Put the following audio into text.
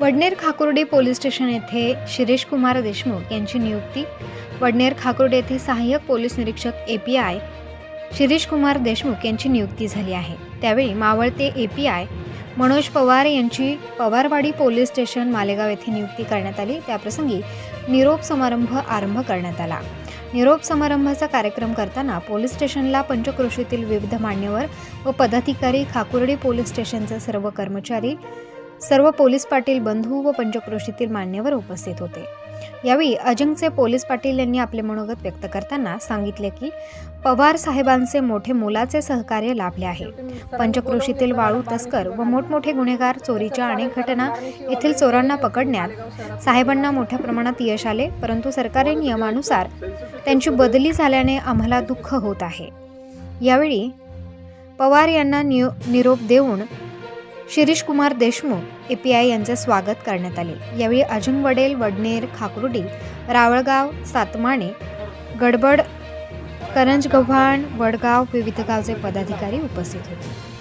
Wadner Khakurdi police station येथे शिरीष कुमार देशमुख यांची नियुक्ती. वडनेर खाकुर्डे येथे सहाय्यक पोलीस निरीक्षक A P I Shirish Kumar Deshmukh यांची नियुक्ती झाली आहे. त्यावेळी मावळते A P I Manoj Pawar यांची पवारवाडी पोलीस स्टेशन मालेगाव येथे नियुक्ती करण्यात आली. त्याप्रसंगी निरोप समारंभ आरंभ करण्यात आला. निरोप समारंभाचा कार्यक्रम करताना पोलीस स्टेशनला पंचक्रोशीतील विविध मान्यवर व पदाधिकारी खाकुर्डी पोलीस स्टेशनचे सर्व कर्मचारी सर्व पोलीस पाटील बंधू व पंचक्रोशीतील मान्यवर उपस्थित होते. यावेळी अजंगचे पोलीस पाटील यांनी आपले मनोगत व्यक्त करताना सांगितले की पवार साहेबांचे मोठे मोलाचे सहकार्य लाभले आहे. पंचक्रोशीतील वाळू तस्कर व मोठमोठे गुन्हेगार चोरीच्या अनेक घटना येथील चोरांना पकडण्यात साहेबांना मोठ्या प्रमाणात यश आले परंतु सरकारी नियमानुसार त्यांची बदली झाल्याने आम्हाला दुःख होत आहे. यावेळी पवार यांना निरोप देऊन Shirish Kumar Deshmukh A P I यांचे स्वागत करण्यात आले. यावेळी अजंग वडेल वडनेर खाकुर्डी रावळगाव सातमाणे गडबड करंज गव्हाण वडगाव विविध गावचे पदाधिकारी उपस्थित होते.